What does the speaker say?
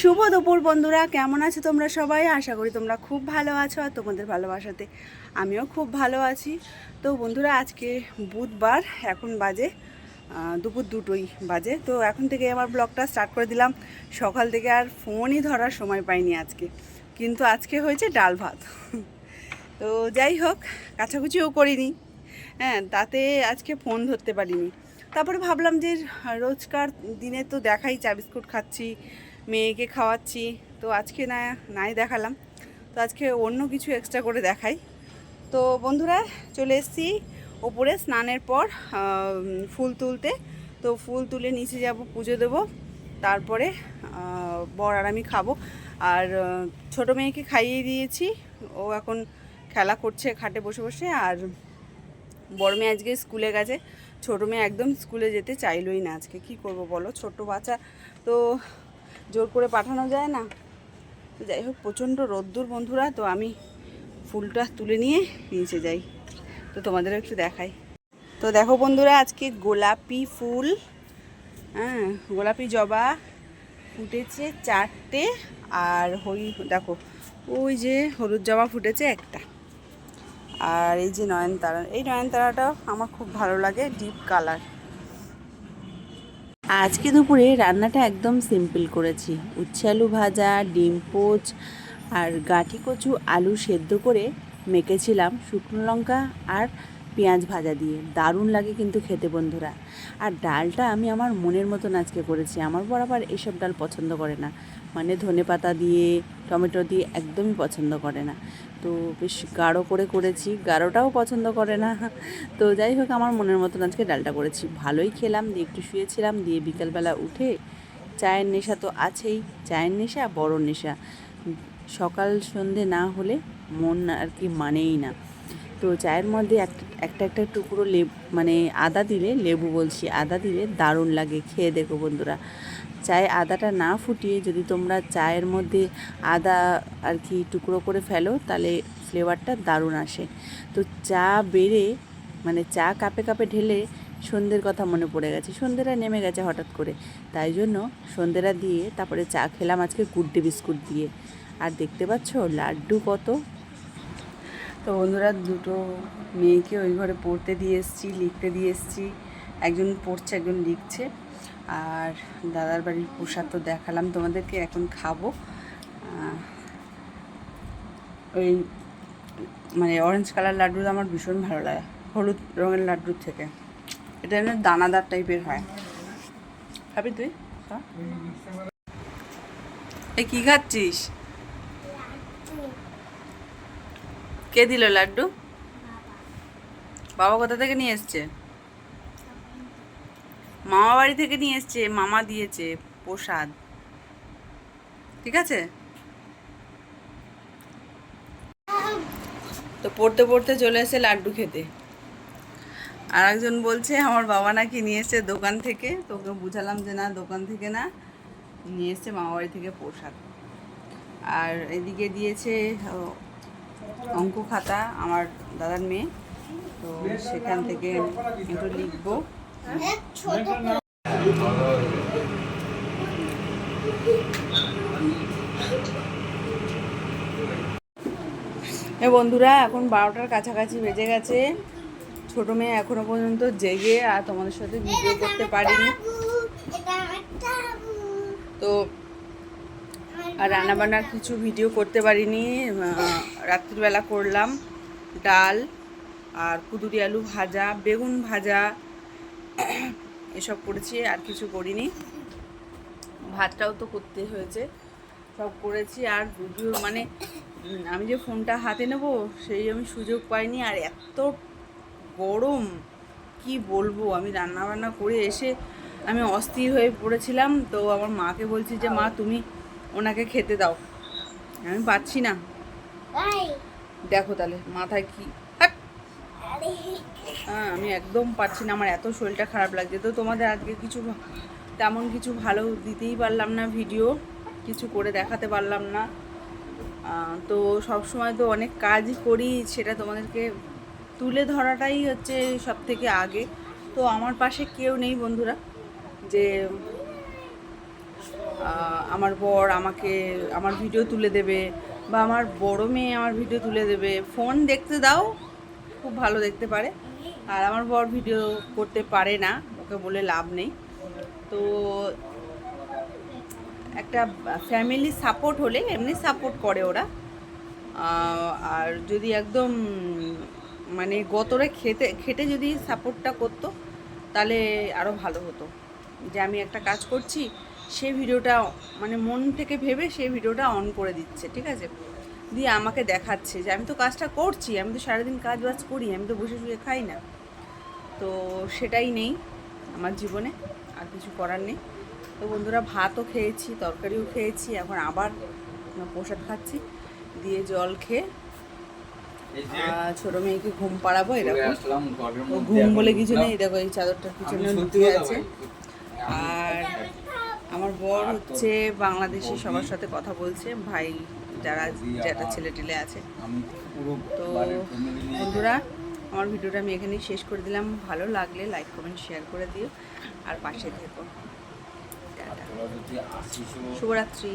শুভ দুপুর বন্ধুরা, কেমন আছো তোমরা সবাই? আশা করি তোমরা খুব ভালো আছো আর তোমাদের ভালোবাসাতে আমিও খুব ভালো আছি। তো বন্ধুরা, আজকে বুধবার, এখন বাজে দুপুর দুটোই বাজে। তো এখন থেকে আমার ব্লগটা স্টার্ট করে দিলাম। সকাল থেকে আর ফোনই ধরার সময় পাইনি আজকে। কিন্তু আজকে হয়েছে ডাল ভাত। তো যাই হোক কাছাকুচিও করিনি। হ্যাঁ তাতে আজকে ফোন ধরতে পারিনি। তারপরে ভাবলাম যে, রোজকার দিনে তো দেখাই চা বিস্কুট খাচ্ছি মেয়েকে খাওয়াচ্ছি। তো আজকে না, নাই দেখালাম। তো আজকে অন্য কিছু এক্সট্রা করে দেখাই। তো বন্ধুরা, চলে এসেছি ওপরে স্নানের পর ফুল তুলতে। তো ফুল তুলে নিচে যাব, পুজো দেবো। তারপরে বর আর আমি খাব। আর ছোটো মেয়েকে খাইয়ে দিয়েছি। ও এখন খেলা করছে খাটে বসে বসে। আর বড় মেয়ে আজকে স্কুলে গেছে। ছোটো মেয়ে একদম স্কুলে যেতে চাইলোই না আজকে। কি করব বলো? ছোট বাচ্চা। তো জোর করে পাঠানো যায় না। যাই হোক, প্রচণ্ড রোদ্দুর বন্ধুরা, তো আমি ফুলটা তুলে নিয়ে নিচে যাই। তো তোমাদেরও একটু দেখাই। তো দেখো বন্ধুরা, আজকে গোলাপি ফুল হ্যাঁ গোলাপি জবা ফুটেছে চারটে, আর হই দেখো, ওই যে হলুদ জবা ফুটেছে একটা। আর এই যে নয়নতারা, এই নয়নতারাটাও আমার খুব ভালো লাগে, ডিপ কালার। আজকে দুপুরে রান্নাটা একদম সিম্পল করেছি। উচ্ছে আলু ভাজা, ডিম পোচ আর গাঁঠি কচু আলু সেদ্ধ করে মেখেছিলাম শুকনো লঙ্কা আর পেঁয়াজ ভাজা দিয়ে। দারুণ লাগে কিন্তু খেতে বন্ধুরা। আর ডালটা আমি আমার মনের মতন আজকে করেছি। আমার বরাবর এসব ডাল পছন্দ করে না। মানে ধনে পাতা দিয়ে, টমেটো দিয়ে একদমই পছন্দ করে না। তো বেশ গাঢ় করে করেছি, গাঢ়টাও পছন্দ করে না। তো যাই হোক, আমার মনের মতন আজকে ডালটা করেছি। ভালোই খেলাম, দিয়ে একটু শুয়েছিলাম, দিয়ে বিকালবেলা উঠে চায়ের নেশা তো আছেই। চায়ের নেশা, বড় নেশা। সকাল সন্ধে না হলে মন আর কি মানেই না। তো চায়ের মধ্যে একটা একটা টুকরো লেবু মানে আদা দিলে, লেবু বলছি, আদা দিলে দারুণ লাগে, খেয়ে দেখো বন্ধুরা। চায়ে আদাটা না ফুটিয়ে যদি তোমরা চায়ের মধ্যে আদা আর কি টুকরো করে ফেলো, তাহলে ফ্লেভারটা দারুণ আসে। তো চা বেড়ে মানে চা কাপে কাপে ঢেলে সন্ধ্যের কথা মনে পড়ে গেছে, সন্ধ্যেরা নেমে গেছে হঠাৎ করে। তাই জন্য সন্ধ্যেরা দিয়ে তারপরে চা খেলাম আজকে গুড্ডে বিস্কুট দিয়ে। আর দেখতে পাচ্ছ, লাড্ডু কত তো বন্ধুরা দুটো মেয়েকে ওই ঘরে পড়তে দিয়ে এসেছি, লিখতে দিয়ে এসেছি। একজন পড়ছে, একজন লিখছে। আর দাদার বাড়ির প্রসাদ তো দেখালাম তোমাদেরকে, এখন খাব। ওই মানে অরেঞ্জ কালার লাড্ডু আমার ভীষণ ভালো লাগে, হলুদ রঙের লাড্ডুর থেকে। এটা এমনি দানাদার টাইপের হয়। খাবি তুই। এই কি খাচ্ছিস? কে দিল লাড্ডু? বাবা কোথা থেকে নিয়ে এসছে? মামা বাড়ি থেকে নিয়ে এসছে, মামা দিয়েছে, প্রসাদ। ঠিক আছে? তো পড়তে পড়তে চলে এসে লাড্ডু খেতে। আর একজন বলছে, আমার বাবা নাকি নিয়ে এসছে দোকান থেকে। তো ওকে বুঝালাম যে না, দোকান থেকে না, নিয়ে এসছে মামা বাড়ি থেকে প্রসাদ। আর এদিকে দিয়েছে অঙ্ক খাতা আমার দাদার মেয়ে। তো সেখান থেকে একটু লিখব। বন্ধুরা, এখন বারোটার কাছাকাছি বেজে গেছে। ছোটো মেয়ে এখনও পর্যন্ত জেগে আর তোমাদের সাথে ভিডিও করতে পারিনি। তো আর রান্নাবান্নার কিছু ভিডিও করতে পারিনি। রাত্রিবেলা করলাম ডাল আর কুদুরি আলু ভাজা, বেগুন ভাজা, এসব করেছি, আর কিছু করিনি। ভাতটাও তো করতে হয়েছে। সব করেছি, আর মানে আমি যে ফোনটা হাতে নেব, সেই আমি সুযোগ পাইনি, আর এত গরম, কি বলব? আমি রান্না বান্না করে এসে আমি অস্থির হয়ে পড়েছিলাম, তো আমার মাকে বলছি যে, মা, তুমি ওনাকে খেতে দাও। আমি পাচ্ছি না। দেখো তাহলে মাথায় কি? হ্যাঁ আমি একদম পাচ্ছি না আমার এত শরীরটা খারাপ লাগছে। তো তোমাদের আজকে কিছু তেমন কিছু ভালো দিতেই পারলাম না ভিডিও কিছু করে দেখাতে পারলাম না। তো সব সময় তো অনেক কাজই করি সেটা তোমাদেরকে তুলে ধরাটাই হচ্ছে সব থেকে আগে। তো আমার পাশে কেউ নেই বন্ধুরা যে আমার বর আমাকে আমার ভিডিও তুলে দেবে বা আমার বড় মেয়ে আমার ভিডিও তুলে দেবে। ফোন দেখতে দাও, খুব ভালো দেখতে পারে। আর আমার বর ভিডিও করতে পারে না, ওকে বলে লাভ নেই। তো একটা ফ্যামিলি সাপোর্ট হলে এমনি সাপোর্ট করে ওরা। আর যদি একদম মানে গতরে খেতে, খেটে যদি সাপোর্টটা করতো, তাহলে আরও ভালো হতো। যে আমি একটা কাজ করছি সে ভিডিওটা মানে মন থেকে ভেবে সেই ভিডিওটা অন করে দিচ্ছে ঠিক আছে? দিয়ে আমাকে দেখাচ্ছে যে আমি তো কাজটা করছি আমি তো সারাদিন কাজ বাজ করি আমি তো বসে শুয়ে খাই না। তো সেটাই নেই আমার জীবনে আর কিছু করার নেই। তো বন্ধুরা ভাতও খেয়েছি তরকারিও খেয়েছি এখন আবার প্রসাদ খাচ্ছি। দিয়ে জল খেয়ে ছোট মেয়েকে ঘুম পাড়াবো এরকম। ঘুম বলে কিছু নেই দেখো এই চাদরটার পিছনে আছে। আর বর হচ্ছে বাংলাদেশে সবার সাথে কথা বলছে ভাই যারা যেটা ছেলে টেলে আছে। তো বন্ধুরা আমার ভিডিওটা আমি এখানেই শেষ করে দিলাম। ভালো লাগলে লাইক কমেন্ট শেয়ার করে দিও। আর পাশে থেকো। শুভরাত্রি।